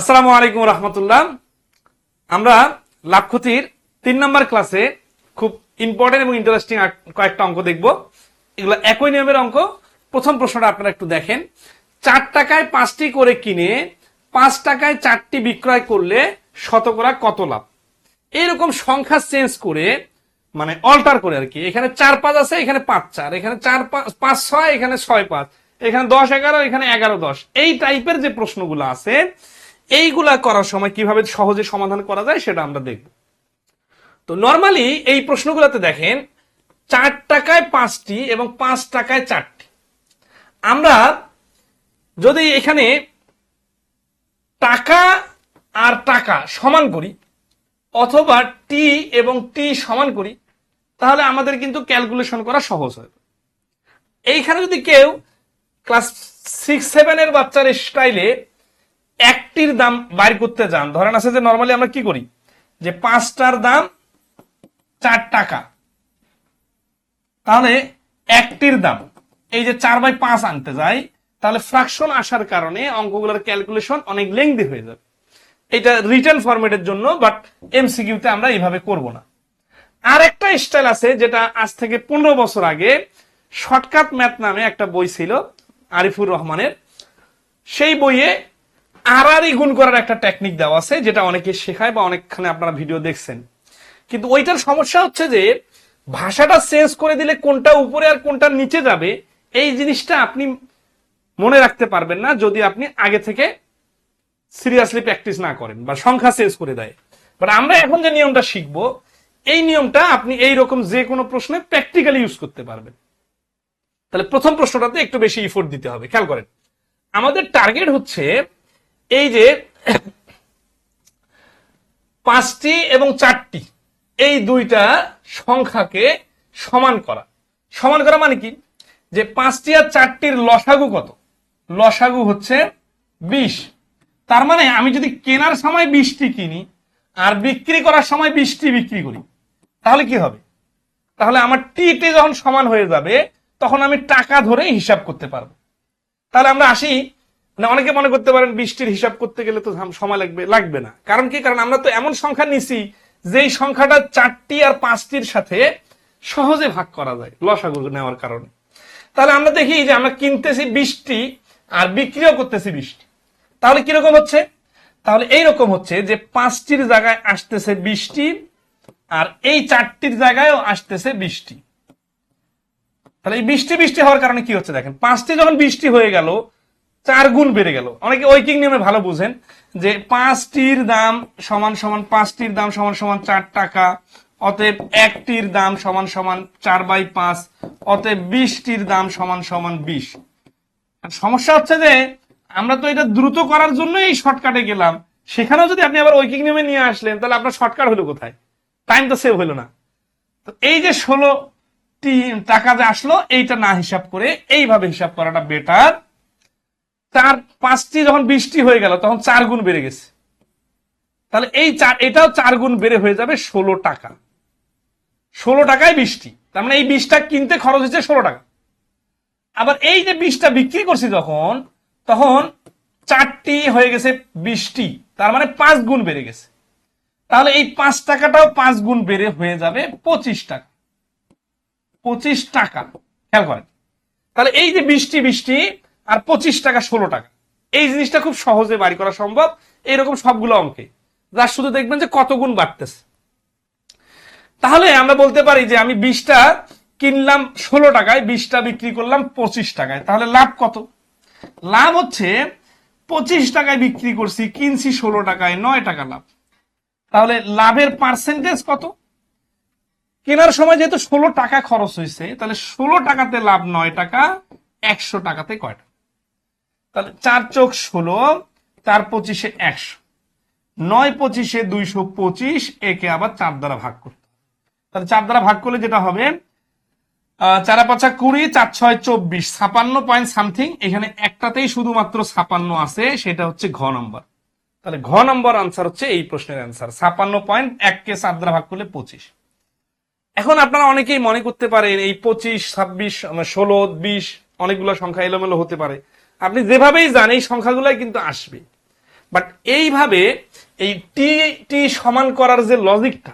আসসালামু আলাইকুম রহমতুল্লাহ। আমরা লাভ ক্ষতির তিন নম্বর ক্লাসে খুব ইম্পর্টেন্ট এবং ইন্টারেস্টিং কয়েকটা অঙ্ক দেখব। এগুলো একই নিয়মের অঙ্ক। প্রথম প্রশ্নটা আপনারা একটু দেখেন। চার টাকায় পাঁচটি করে কিনে পাঁচ টাকায় চারটি বিক্রয় করলে শতকরা কত লাভ? এইরকম সংখ্যা চেঞ্জ করে মানে অল্টার করে আর কি। এখানে চার পাঁচ আছে, এখানে পাঁচ চার। এখানে চার পাঁচ পাঁচ ছয়, এখানে ছয় পাঁচ। এখানে দশ এগারো, এখানে এগারো দশ। এই টাইপের যে প্রশ্নগুলো আছে এইগুলা করার সময় কীভাবে সহজে সমাধান করা যায় সেটা আমরা দেখব। তো নর্মালি এই প্রশ্নগুলোতে দেখেন, চার টাকায় পাঁচটি এবং পাঁচ টাকায় চারটি। আমরা যদি এখানে টাকা আর টাকা সমান করি, অথবা টি এবং টি সমান করি, তাহলে আমাদের কিন্তু ক্যালকুলেশন করা সহজ হয়। এইখানে যদি কেউ ক্লাস সিক্স সেভেনের বাচ্চার স্টাইলে একটির দাম বাইর করতে যান। ধরেন আছে যে নর্মালি আমরা কি করি? যে পাঁচটার দাম চার টাকা। তাহলে একটির দাম, এই যে চার বাই পাঁচ আনতে যাই, তাহলে ফ্রাকশন আসার কারণে অঙ্কগুলোর ক্যালকুলেশন অনেক লেংদি হয়ে যাবে। এটা রিটার্ন ফরম্যাটের জন্য বাট এমসিকিউতে আমরা এইভাবে করব না। আর একটা স্টাইল আছে যেটা আজ থেকে পনেরো বছর আগে শর্টকাট ম্যাথ নামে একটা বই ছিল, আরিফুর রহমানের। সেই বইয়ে আড়াআড়ি গুণ করার একটা টেকনিক দেওয়া আছে, যেটা অনেকে শেখায় বা অনেকখানে আপনারা ভিডিও দেখছেন। কিন্তু ওইটার সমস্যা হচ্ছে যে, ভাষাটা চেঞ্জ করে দিলে কোনটা উপরে আর কোনটা নিচে যাবে, এই জিনিসটা আপনি মনে রাখতে পারবেন না, যদি আপনি আগে থেকে সিরিয়াসলি প্র্যাকটিস না করেন বা সংখ্যা চেঞ্জ করে দেয়। বাট আমরা এখন যে নিয়মটা শিখব, এই নিয়মটা আপনি এই রকম যে কোনো প্রশ্নে প্র্যাকটিক্যালি ইউজ করতে পারবেন। তাহলে প্রথম প্রশ্নটাতে একটু বেশি ইফোর্ট দিতে হবে, খেয়াল করেন। আমাদের টার্গেট হচ্ছে এই যে পাঁচটি এবং চারটি, এই দুইটা সংখ্যাকে সমান করা। সমান করা মানে কি? যে পাঁচটি আর চারটির লসাগু কত? লসাগু হচ্ছে বিশ। তার মানে আমি যদি কেনার সময় বিশটি কিনি আর বিক্রি করার সময় বিশটি বিক্রি করি, তাহলে কি হবে? তাহলে আমার টিতে যখন সমান হয়ে যাবে, তখন আমি টাকা ধরে হিসাব করতে পারব। তাহলে আমরা আসি মানে অনেকে মনে করতে পারেন বৃষ্টির হিসাব করতে গেলে তো সময় লাগবে লাগবে না। কারণ কি? কারণ আমরা তো এমন সংখ্যা নিছি, যেই সংখ্যাটা চারটি আর পাঁচটির সাথে সহজে ভাগ করা যায়, লসাগু নেওয়ার কারণে। তাহলে আমরা দেখি যে আমরা কিনতেছি বৃষ্টি আর বিক্রিও করতেছি বৃষ্টি। তাহলে কীরকম হচ্ছে? তাহলে এইরকম হচ্ছে যে পাঁচটির জায়গায় আসতেছে বৃষ্টি আর এই চারটির জায়গায়ও আসতেছে বৃষ্টি। তাহলে এই বৃষ্টি বৃষ্টি হওয়ার কারণে কি হচ্ছে দেখেন? পাঁচটি যখন বৃষ্টি হয়ে গেল চার গুণ বেড়ে গেল। অনেকে ঐকিক নিয়মে ভালো বুঝেন যে পাঁচটির দাম সমান সমান পাঁচটির দাম সমান সমান চার টাকা, অতএব একটির দাম সমান সমান চার বাই পাঁচ, অতএব বিশটির দাম সমান সমান বিশ। সমস্যা হচ্ছে যে আমরা তো এটা দ্রুত করার জন্য এই শর্টকাটে গেলাম। সেখানেও যদি আপনি আবার ঐকিক নিয়মে নিয়ে আসলেন, তাহলে আপনার শর্টকাট হলো কোথায়? টাইম তো সেভ হলো না। তো এই যে ষোলোটি টাকা যে আসলো, এইটা না হিসাব করে এইভাবে হিসাব করাটা বেটার চার পাঁচটি যখন বৃষ্টি হয়ে গেল, তখন চার গুণ বেড়ে গেছে। তাহলে এই চার, এটাও চার গুণ বেড়ে হয়ে যাবে ষোলো টাকা। ষোলো টাকায় বৃষ্টি তার মানে এই বীজটা কিনতে খরচ হচ্ছে ষোলো টাকা। আবার এই যে বীজটা বিক্রি করছি যখন, তখন চারটি হয়ে গেছে বৃষ্টি তার মানে পাঁচ গুণ বেড়ে গেছে। তাহলে এই পাঁচ টাকাটাও পাঁচ গুণ বেড়ে হয়ে যাবে পঁচিশ টাকা। পঁচিশ টাকা। খেয়াল করেন। তাহলে এই যে বৃষ্টি বৃষ্টি আর পঁচিশ টাকা ষোলো টাকা। এই জিনিসটা খুব সহজে বাড়ি করা সম্ভব। এরকম সবগুলো অঙ্কে। যার শুধু দেখবেন যে কত গুণ বাড়তেছে। তাহলে আমরা বলতে পারি যে আমি বিশটা কিনলাম ষোলো টাকায়, বিশটা বিক্রি করলাম পঁচিশ টাকায়। তাহলে লাভ কত? লাভ হচ্ছে পঁচিশ টাকায় বিক্রি করছি, কিনছি ষোলো টাকায়, নয় টাকা লাভ। তাহলে লাভের পার্সেন্টেজ কত? কেনার সময় যেহেতু ষোলো টাকা খরচ হয়েছে, তাহলে ষোলো টাকাতে লাভ নয় টাকা, একশো টাকাতে কয় টাকা? তাহলে চার চোখ ষোলো, চার পঁচিশে একশো। নয় পঁচিশে দুইশো পঁচিশ, একে আবার চার দ্বারা ভাগ করতে। তাহলে চার দ্বারা ভাগ করলে যেটা হবে চারা পাঁচা কুড়ি, চার ছয় চব্বিশ, ছাপান্ন পয়েন্ট সামথিং এখানে একটাতেই শুধুমাত্র ছাপান্ন আছে, সেটা হচ্ছে ঘ নম্বর। তাহলে ঘ নম্বর আনসার হচ্ছে এই প্রশ্নের অ্যান্সার ছাপান্ন পয়েন্ট এককে চার দ্বারা ভাগ করলে পঁচিশ। এখন আপনারা অনেকেই মনে করতে পারেন এই পঁচিশ, ছাব্বিশ, ষোলো, বিশ, অনেকগুলো সংখ্যা এলোমেলো হতে পারে। আপনি যেভাবেই যান, এই সংখ্যাগুলাই কিন্তু আসবে। বাট এইভাবে এই টি টি সমান করার যে লজিকটা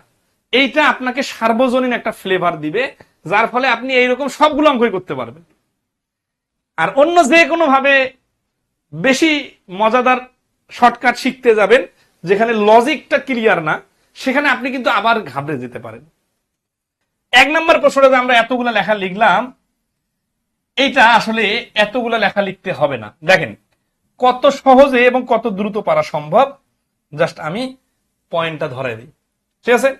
এইটা আপনাকে সার্বজনীন একটা ফ্লেভার দিবে, যার ফলে আপনি এইরকম সবগুলো অঙ্কই করতে পারবেন। আর অন্য যে কোনো ভাবে বেশি মজাদার শর্টকাট শিখতে যাবেন, যেখানে লজিকটা ক্লিয়ার না, সেখানে আপনি কিন্তু আবার ঘাবড়ে যেতে পারেন। এক নম্বর প্রশ্নটা যে আমরা এতগুলো লেখা লিখলাম এইটা আসলে এতগুলো লেখা লিখতে হবে না। দেখেন, কত সহজে এবং কত দ্রুত পারা সম্ভব। জাস্ট আমি পয়েন্টটা ধরে দিই। ঠিক আছে?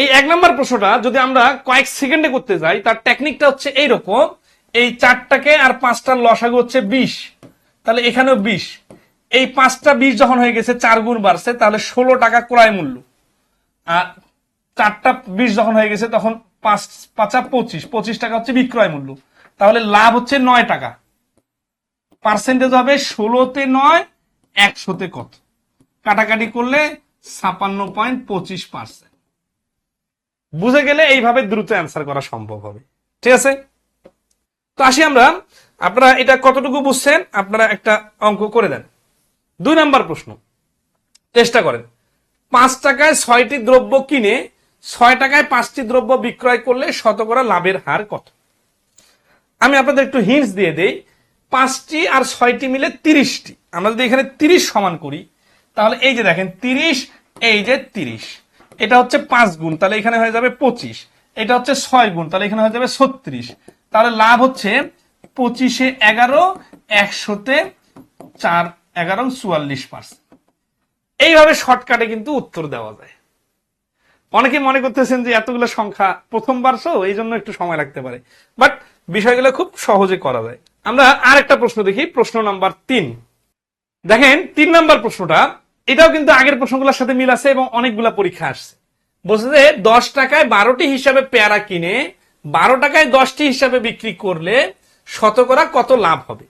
এই এক নম্বর প্রশ্নটা, যদি আমরা কয়েক সেকেন্ডে করতে যাই, তার টেকনিকটা হচ্ছে এইরকম। এই চারটাকে আর পাঁচটার লসাগু হচ্ছে বিশ। তাহলে এখানেও বিশ। এই পাঁচটা বিশ যখন হয়ে গেছে, চার গুণ বাড়ছে, তাহলে ষোলো টাকা ক্রয় মূল্য। আর চারটা বিশ যখন হয়ে গেছে, তখন পাঁচ, পাঁচা পঁচিশ। পঁচিশ টাকা হচ্ছে বিক্রয় মূল্য। তাহলে লাভ হচ্ছে নয় টাকা। পার্সেন্টেজ হবে ষোলোতে নয়, একশোতে কত? কাটাকাটি করলে ছাপান্ন পয়েন্ট পঁচিশ পার্সেন্ট। বুঝে গেলে এইভাবে দ্রুত অ্যান্সার করা সম্ভব হবে। ঠিক আছে? তো আসি আমরা। আপনারা এটা কতটুকু বুঝছেন? আপনারা একটা অঙ্ক করে দেন। দুই নাম্বার প্রশ্ন। চেষ্টা করেন। পাঁচ টাকায় ছয়টি দ্রব্য কিনে ছয় টাকায় পাঁচটি দ্রব্য বিক্রয় করলে শতকরা লাভের হার কত? আমি আপনাদের একটু হিন্টস দিয়ে দেই। পাঁচটি আর ছয়টি মিলে তিরিশটি। আমরা যদি এখানে তিরিশ সমান করি, তাহলে এই যে দেখেন, তিরিশ, এই যে তিরিশ। এটা হচ্ছে পাঁচ গুণ, তাহলে এখানে হয়ে যাবে পঁচিশ। এটা হচ্ছে ছয় গুণ, তাহলে এখানে হয়ে যাবে ছত্রিশ। তাহলে লাভ হচ্ছে পঁচিশে এগারো, একশোতে চার, এগারো, চুয়াল্লিশ পার্সেন্ট। এইভাবে শর্টকাটে কিন্তু উত্তর দেওয়া যায়। অনেকে মনে করতেছেন যে এতগুলো সংখ্যা প্রথমবার, সো এই জন্য একটু সময় লাগতে পারে। বাট বিষয়গুলো খুব সহজে করা যায়। আমরা আর একটা প্রশ্ন দেখি, প্রশ্ন নাম্বার তিন। দেখেন, তিন নাম্বার প্রশ্নটা, এটাও কিন্তু আগের প্রশ্নগুলোর সাথে মিল আছে এবং অনেকগুলা পরীক্ষা আসছে। বলছে যে, দশ টাকায় বারোটি হিসাবে পেয়ারা কিনে, বারো টাকায় দশটি হিসাবে বিক্রি করলে শতকরা কত লাভ হবে?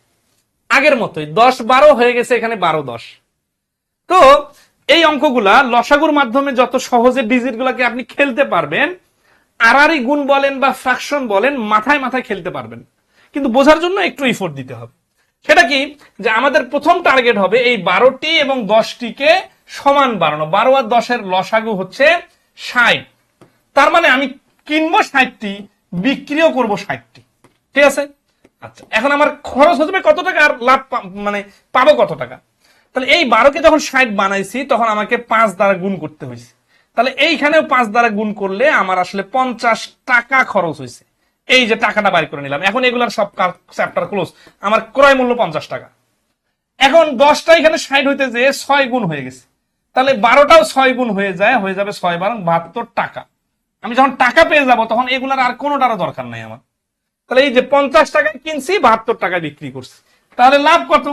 আগের মতোই, দশ বারো হয়ে গেছে, এখানে বারো দশ। তো, এই অঙ্কগুলা লসাগুর মাধ্যমে যত সহজে ডিজিট গুলাকে আপনি খেলতে পারবেন আড়ারি গুণ বলেন বা ফ্র্যাকশন বলেন, মাথায় মাথায় খেলতে পারবেন। কিন্তু বোঝার জন্য একটু ইফোর্ট দিতে হবে। সেটা কি? যে আমাদের প্রথম টার্গেট হবে এই বারোটি এবং দশটিকে সমান বাড়ানো। বারো আর দশের লসাগু হচ্ছে ষাট। তার মানে আমি কিনবো ষাটটি, বিক্রিও করব ষাটটি। ঠিক আছে? আচ্ছা এখন আমার খরচ হতে কত টাকা আর লাভ মানে পাবো কত টাকা? তাহলে এই বারোকে যখন ষাট বানাইছি, তখন আমাকে পাঁচ দ্বারা গুণ করতে হয়েছে তাহলে এইখানেও পাঁচ দ্বারা গুণ করলে আমার আসলে পঞ্চাশ টাকা খরচ হয়েছে। এই যে টাকাটা বাইর করে নিলাম। এখন এগুলার সব চ্যাপ্টার ক্লোজ আমার ক্রয় মূল্য পঞ্চাশ টাকা। এখন দশটা এখানে ষাট হইতে যে ছয় গুণ হয়ে গেছে। তাহলে বারোটাও ছয় গুণ হয়ে যায়, হয়ে যাবে ছয় বারো বাহাত্তর টাকা। আমি যখন টাকা পেয়ে যাব তখন এগুলার আর কোনোটারও দরকার নাই আমার। তাহলে এই যে পঞ্চাশ টাকায় কিনছি, বাহাত্তর টাকায় বিক্রি করছি। তাহলে লাভ কত?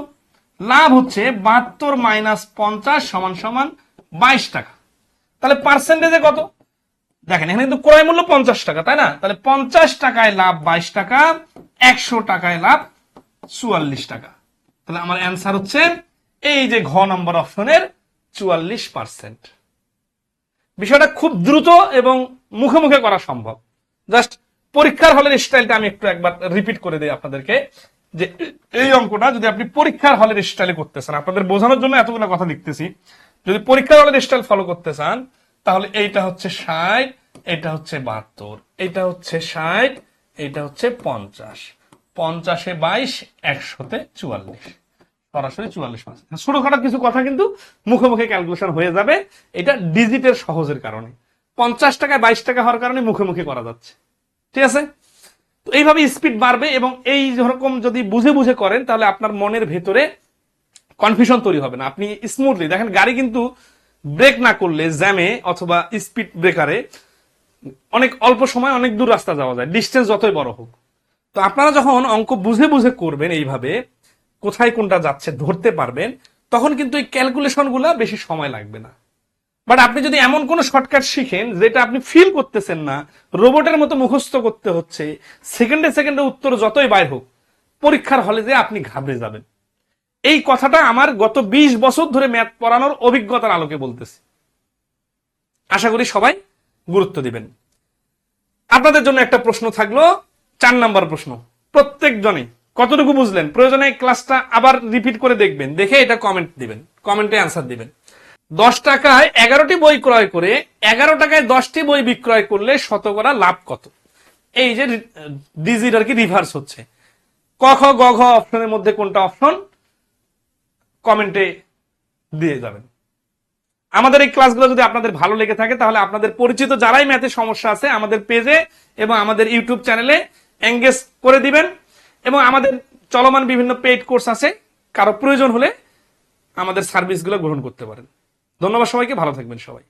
লাভ হচ্ছে বাহাত্তর মাইনাস পঞ্চাশ সমান সমান বাইশ টাকা। তাহলে পার্সেন্টেজে কত? দেখেন, এখানে কিন্তু ক্রয় মূল্য পঞ্চাশ টাকা, তাই না? তাহলে পঞ্চাশ টাকায় লাভ বাইশ টাকা, একশো টাকায় লাভ চুয়াল্লিশ টাকা। তাহলে আমার অ্যান্সার হচ্ছে এই যে ঘ নম্বর অপশনের চুয়াল্লিশ পার্সেন্ট বিষয়টা খুব দ্রুত এবং মুখে মুখে করা সম্ভব। জাস্ট পরীক্ষার হলের স্টাইলটা আমি একটু একবার রিপিট করে দিই আপনাদেরকে, যে এই অঙ্কটা যদি আপনি পরীক্ষার হলের স্টাইলে করতে চান আপনাদের বোঝানোর জন্য এতগুলো কথা লিখতেছি। যদি পরীক্ষার হলের স্টাইল ফলো করতে চান, তাহলে এইটা হচ্ছে ষাট এটা হচ্ছে বাহাত্তর এটা হচ্ছে ষাট এটা হচ্ছে পঞ্চাশ। পঞ্চাশে বাইশ, একশোতে চুয়াল্লিশ। সরাসরি চুয়াল্লিশ পার্সেন্ট ছোটখাটো কিছু কথা কিন্তু মুখে মুখে ক্যালকুলেশন হয়ে যাবে। এটা ডিজিটের সহজের কারণে। পঞ্চাশ টাকায় বাইশ টাকা হওয়ার কারণে মুখে মুখে করা যাচ্ছে। ঠিক আছে? তো এইভাবে স্পিড বাড়বে এবং এই রকম যদি বুঝে বুঝে করেন, তাহলে আপনার মনের ভেতরে কনফিউশন তৈরি হবে না। আপনি স্মুথলি দেখেন গাড়ি কিন্তু ব্রেক না করলে জ্যামে অথবা স্পিড ব্রেকারে অনেক অল্প সময় অনেক দূর রাস্তা যাওয়া যায়। ডিস্টেন্স যতই বড় হোক। তো আপনারা যখন অঙ্ক বুঝে বুঝে করবেন এইভাবে, কোথায় কোনটা যাচ্ছে ধরতে পারবেন, তখন কিন্তু এই ক্যালকুলেশনগুলা বেশি সময় লাগবে না। বাট আপনি যদি এমন কোন শর্টকাট শিখেন, যেটা আপনি ফিল করতেছেন না রোবটের মতো মুখস্থ করতে হচ্ছে সেকেন্ডে সেকেন্ডে উত্তর যতই বাইর হোক, পরীক্ষার হলে যে আপনি ঘাবড়ে যাবেন। এই কথাটা আমার গত ২০ বছর ধরে ম্যাথ পড়ানোর অভিজ্ঞতার আলোকে বলতেছি। আশা করি সবাই গুরুত্ব দিবেন। আপনাদের জন্য একটা প্রশ্ন থাকল, চার নাম্বার প্রশ্ন। প্রত্যেক জনে কতটুকু বুঝলেন? প্রয়োজনে ক্লাসটা আবার রিপিট করে দেখবেন, দেখে এটা কমেন্ট দিবেন কমেন্টে অ্যান্সার দিবেন। দশ টাকায় এগারোটি বই ক্রয় করে, এগারো টাকায় দশটি বই বিক্রয় করলে শতকরা লাভ কত? এই যে ডিজিট আর কি রিভার্স হচ্ছে। ক, খ, গ অপশনের মধ্যে কোনটা অপশন কমেন্টে দিয়ে যাবেন। আমাদের এই ক্লাসগুলো যদি আপনাদের ভালো লেগে থাকে, তাহলে আপনাদের পরিচিত যারাই ম্যাথে সমস্যা আছে আমাদের পেজে এবং আমাদের ইউটিউব চ্যানেলে এঙ্গেজ করে দিবেন। এবং আমাদের চলমান বিভিন্ন পেইড কোর্স আছে, কারও প্রয়োজন হলে আমাদের সার্ভিসগুলো গ্রহণ করতে পারেন। ধন্যবাদ সবাইকে, ভালো থাকবেন সবাই।